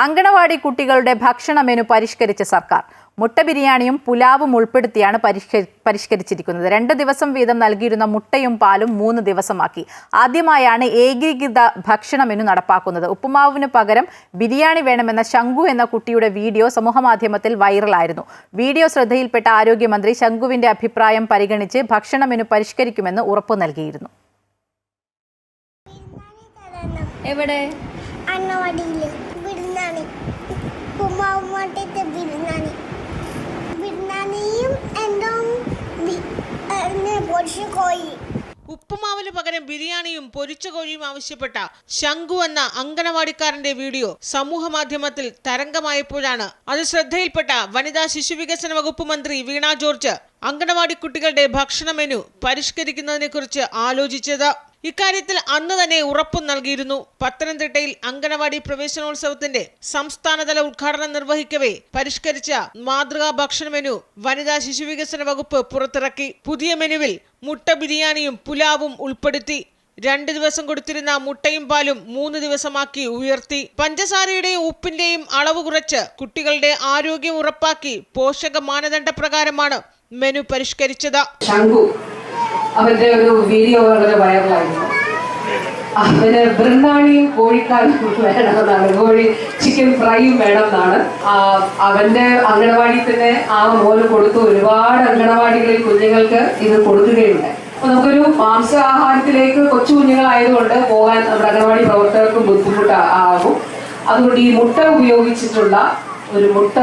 അങ്കണവാടി കുട്ടികളുടെ ഭക്ഷണ മെനു പരിഷ്കരിച്ച സർക്കാർ. മുട്ട ബിരിയാണിയും പുലാവും ഉൾപ്പെടുത്തിയാണ് പരിഷ്ക- പരിഷ്കരിച്ചിരിക്കുന്നത്. രണ്ട് ദിവസം വീതം നൽകിയിരുന്ന മുട്ടയും പാലും മൂന്ന് ദിവസമാക്കി. ആദ്യമായാണ് ഏകീകൃത ഭക്ഷണ മെനു നടപ്പാക്കുന്നത്. ഉപ്പുമാവിന് പകരം ബിരിയാണി വേണമെന്ന ശംഖു എന്ന കുട്ടിയുടെ വീഡിയോ സമൂഹമാധ്യമത്തിൽ വൈറലായിരുന്നു. വീഡിയോ ശ്രദ്ധയിൽപ്പെട്ട ആരോഗ്യമന്ത്രി ശംഖുവിന്റെ അഭിപ്രായം പരിഗണിച്ച് ഭക്ഷണ മെനു പരിഷ്കരിക്കുമെന്ന് ഉറപ്പു നൽകിയിരുന്നു. എവിടെ? ബിരിയാണി ഉമ്മാവുമാട്ടിട്ട് ബിരിയാണി ബിരിയാണിയും പൊരിച്ച കോഴി. ഉപ്പുമാവിന് പകരം ബിരിയാണിയും പൊരിച്ച കോഴിയും ആവശ്യപ്പെട്ട ശംഖു എന്ന അങ്കണവാടിക്കാരന്റെ വീഡിയോ സമൂഹ മാധ്യമത്തിൽ തരംഗമായപ്പോഴാണ്. അത് ശ്രദ്ധയിൽപ്പെട്ട വനിതാ ശിശുവികസന വകുപ്പ് മന്ത്രി വീണ ജോർജ് അങ്കണവാടി കുട്ടികളുടെ ഭക്ഷണ മെനു പരിഷ്കരിക്കുന്നതിനെക്കുറിച്ച് ആലോചിച്ചത്. ഇക്കാര്യത്തിൽ അന്ന് തന്നെ ഉറപ്പും നൽകിയിരുന്നു. പത്തനംതിട്ടയിൽ അങ്കണവാടി പ്രവേശനോത്സവത്തിന്റെ സംസ്ഥാനതല ഉദ്ഘാടനം നിർവഹിക്കവേ പരിഷ്കരിച്ച മാതൃകാ ഭക്ഷണ മെനു വനിതാ ശിശുവികസന വകുപ്പ് പുറത്തിറക്കി. പുതിയ മെനുവിൽ മുട്ട ബിരിയാണിയും പുലാവും ഉൾപ്പെടുത്തി. രണ്ട് ദിവസം കൊടുത്തിരുന്ന മുട്ടയും പാലും മൂന്ന് ദിവസമാക്കി ഉയർത്തി. പഞ്ചസാരയുടെയും ഉപ്പിന്റെയും അളവ് കുറച്ച് കുട്ടികളുടെ ആരോഗ്യം ഉറപ്പാക്കി പോഷക മാനദണ്ഡ പ്രകാരമാണ് മെനു പരിഷ്കരിച്ചത്. അവന്റെ ഒരു വീഡിയോ വളരെ വൈറലായിരുന്നു അവന് ബൃന്ദാണിയും കോഴിക്കാലും വേണമെന്നാണ്. കോഴി ചിക്കൻ ഫ്രൈയും വേണമെന്നാണ്. അവന്റെ അംഗനവാടി തന്നെ ആ മോന് കൊടുത്തു ഒരുപാട് അംഗനവാടികളിൽ കുഞ്ഞുങ്ങൾക്ക് ഇത് കൊടുക്കുകയുണ്ട്. അപ്പൊ നമുക്കൊരു മാംസാഹാരത്തിലേക്ക് കൊച്ചു കുഞ്ഞുങ്ങളായതുകൊണ്ട് പോകാൻ നമ്മുടെ അംഗനവാടി പ്രവർത്തകർക്ക് ബുദ്ധിമുട്ടാകും. അതുകൊണ്ട് ഈ മുട്ട ഉപയോഗിച്ചിട്ടുള്ള ഒരു മുട്ട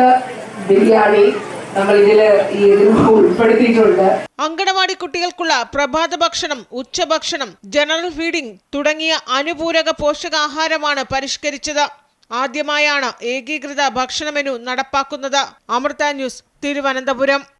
ബിരിയാണി അങ്കണവാടി കുട്ടികൾക്കുള്ള പ്രഭാത ഭക്ഷണം ഉച്ചഭക്ഷണം ജനറൽ ഫീഡിംഗ് തുടങ്ങിയ അനുപൂരക പോഷകാഹാരമാണ് പരിഷ്കരിച്ചത്. ആദ്യമായാണ് ഏകീകൃത ഭക്ഷണ മെനു നടപ്പാക്കുന്നത്. അമൃത ന്യൂസ് തിരുവനന്തപുരം.